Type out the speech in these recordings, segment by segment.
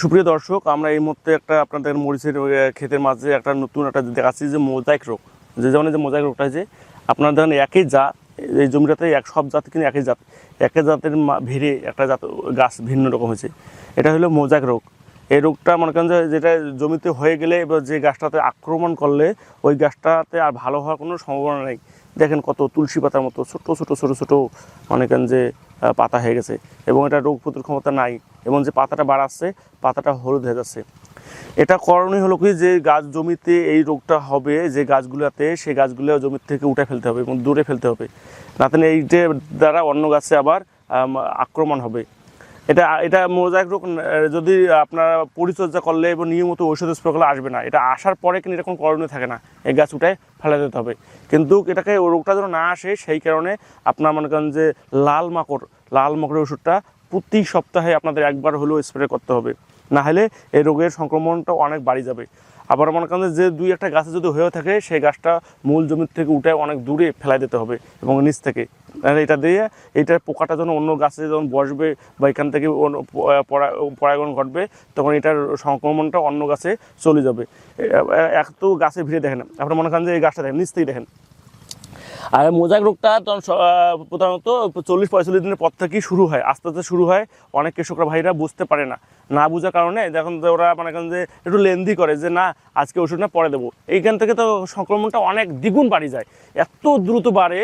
সুপ্রিয় দর্শক, আমরা এই মুহূর্তে একটা আপনাদের মরিচের ক্ষেতের মাঝে একটা নতুন একটা দেখাচ্ছি যে মোজাইক রোগ। যে যেমন যে মোজাইক রোগটা আছে আপনারা ধরেন একই জাত, এই জমিটাতে এক, সব জাত কিন্তু একই জাত। একই জাতের ভিড়ে একটা জাত, গাছ ভিন্ন রকম হয়েছে। এটা হলো মোজাইক রোগ। এই রোগটা মনে করেন যে, যেটা জমিতে হয়ে গেলে এবার যে গাছটাতে আক্রমণ করলে, ওই গাছটাতে আর ভালো হওয়ার কোনো সম্ভাবনা নেই। দেখেন কত তুলসী পাতার মতো, ছোট ছোট ছোট ছোট, মনে করেন যে পাতা হয়ে গেছে এবং এটা রোগ প্রতিরোধ ক্ষমতা নাই এবং যে পাতাটা বাড়াচ্ছে, পাতাটা হলুদ হয়ে যাচ্ছে। এটা করণীয় হলো কি যে গাছ জমিতে এই রোগটা হবে, যে গাছগুলোতে সেই গাছগুলো জমির থেকে উঠে ফেলতে হবে এবং দূরে ফেলতে হবে। নাতেন এইটার দ্বারা অন্য গাছে আবার আক্রমণ হবে। এটা এটা মোজাইক রোগ যদি আপনারা পরিচর্যা করলে এবং নিয়মিত ঔষধ স্প্রে করলে আসবে না। এটা আসার পরে কিন্তু এরকম করণীয় থাকে না। এই গাছ উঠায় ফেলে দিতে হবে। কিন্তু এটাকে রোগটা যেন না আসে, সেই কারণে আপনার মনে করেন যে লাল মাকড়, লাল মাকড়ের ওষুধটা প্রতি সপ্তাহে আপনাদের একবার হলেও স্প্রে করতে হবে। না হলে এই রোগের সংক্রমণটা অনেক বাড়ি যাবে। আবার মনে করেন যে দুই একটা গাছে যদি হয়ে থাকে, সেই গাছটা মূল জমির থেকে উঠে অনেক দূরে ফেলাই দিতে হবে এবং নিচ থেকে। এটা দিয়ে এটা পোকাটা যখন অন্য গাছে যখন বসবে বা এখান থেকে পরাগণ ঘটবে, তখন এটার সংক্রমণটা অন্য গাছে চলে যাবে। এক তো গাছে ভিড়ে দেখেন, আপনার মনে করেন যে এই গাছটা দেখেন, নিচ থেকে দেখেন। আর মোজাইক রোগটা তখন প্রধানত চল্লিশ পঁয়তাল্লিশ দিনের পর থেকেই শুরু হয়, আস্তে আস্তে শুরু হয়। অনেক কৃষকরা ভাইরা বুঝতে পারে না। না বোঝার কারণে দেখুন যে ওরা মানে যে একটু লেন্দি করে যে, না, আজকে ওষুধটা পরে দেবো। এইখান থেকে তো সংক্রমণটা অনেক দ্বিগুণ বাড়ি যায়। এত দ্রুত বাড়ে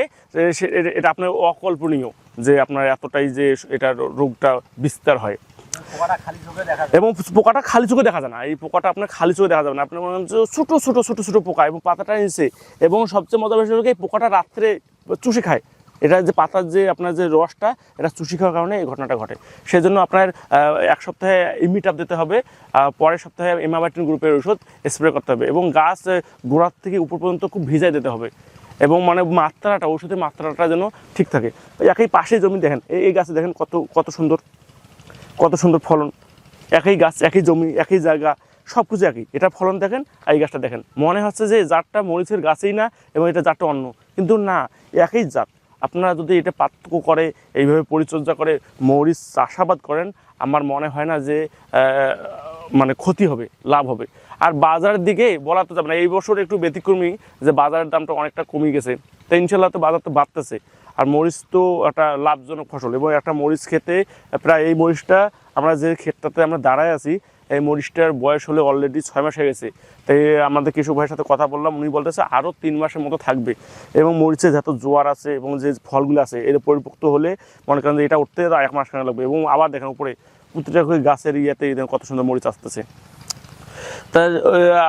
এটা আপনার অকল্পনীয় যে আপনার এতটাই যে এটা রোগটা বিস্তার হয়। এবং পোকাটা খালি চোখে দেখা যায় না। এই পোকাটা আপনার খালি চোখে দেখা যাবে না। আপনার মনে হচ্ছে ছোটো ছোটো ছোটো ছোটো পোকা এবং পাতাটা নিচে। এবং সবচেয়ে মজা বেশি এই পোকাটা রাত্রে চুষে খায়। এটা যে পাতার যে আপনার যে রসটা, এটা চুষি খাওয়ার কারণে এই ঘটনাটা ঘটে। সেই জন্য আপনার এক সপ্তাহে ইমিটাপ দিতে হবে পরের সপ্তাহে এমাবাইটিন গ্রুপের ওষুধ স্প্রে করতে হবে এবং গাছ গোড়ার থেকে উপর পর্যন্ত খুব ভিজাই দিতে হবে। এবং মানে মাত্রাটা ওষুধের মাত্রাটা যেন ঠিক থাকে। একই পাশে জমি দেখেন এই গাছে দেখেন কত কত সুন্দর কত সুন্দর ফলন। একই গাছ, একই জমি, একই জায়গা সব কিছু একই। এটা ফলন দেখেন আর এই গাছটা দেখেন। মনে হচ্ছে যে জাতটা মরিচের গাছেই না এবং এটা জাতটা অন্য। কিন্তু না, একই জাত। আপনারা যদি এটা পার্থক্য করে, এইভাবে পরিচর্যা করে মরিচ চাষাবাদ করেন, আমার মনে হয় না যে মানে ক্ষতি হবে, লাভ হবে। আর বাজারের দিকে বলা তো যাবে না। এই বছর একটু ব্যতিক্রমী যে বাজারের দামটা অনেকটা কমে গেছে। তো ইনশাল্লাহ তো বাজার তো বাড়তেছে। আর মরিচ তো একটা লাভজনক ফসল এবং একটা মরিচ খেতে প্রায় এই মরিচটা আমরা যে ক্ষেতটাতে আমরা দাঁড়ায় আছি, এই মরিচটার বয়স হলে অলরেডি ছয় মাস হয়ে গেছে। তাই আমাদের কৃষক ভাইয়ের সাথে কথা বললাম, উনি বলতেছে আরও তিন মাসের মতো থাকবে। এবং মরিচে যত জোয়ার আছে এবং যে ফলগুলো আছে, এর পরিপক্ত হলে মনে করেন যে এটা উঠতে এক মাস খানে লাগবে। এবং আবার দেখেন উপরে প্রতিটা গাছের ইয়েতে কত সুন্দর মরিচ আসতেছে। তা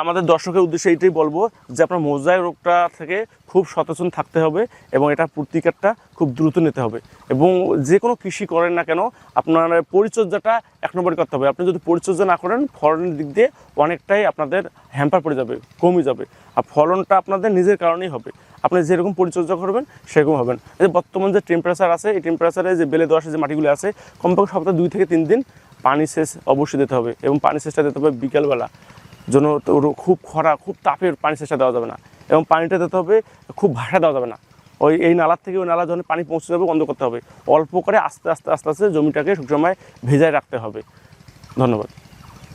আমাদের দর্শকের উদ্দেশ্যে এইটাই বলব যে আপনার মোজাই রোগটা থেকে খুব সচেতন থাকতে হবে এবং এটা প্রতিকারটা খুব দ্রুত নিতে হবে। এবং যে কোনো কৃষি করেন না কেন, আপনার পরিচর্যাটা এক নম্বরে করতে হবে। আপনি যদি পরিচর্যা না করেন, ফলনের দিক দিয়ে অনেকটাই আপনাদের হ্যাম্পার পড়ে যাবে, কমে যাবে। আর ফলনটা আপনাদের নিজের কারণেই হবে। আপনি যেরকম পরিচর্যা করবেন, সেরকম হবেন। যে বর্তমান যে টেম্পারেচার আছে, এই টেম্পারেচারে যে বেলে দোয়াশে যে মাটিগুলো আছে, কমপক্ষে সপ্তাহে দুই থেকে তিন দিন পানি সেচ অবশ্যই দিতে হবে এবং পানি সেচটা দিতে হবে বিকেলবেলা। জন্য খুব খরা, খুব তাপের পানি সেচটা দেওয়া যাবে না এবং পানিটা দিতে হবে, খুব ভাষা দেওয়া যাবে না। ওই এই নালার থেকে ওই নালা যখন পানি পৌঁছে যাবে, বন্ধ করতে হবে। অল্প করে আস্তে আস্তে আস্তে আস্তে জমিটাকে সবসময় ভেজায় রাখতে হবে। ধন্যবাদ।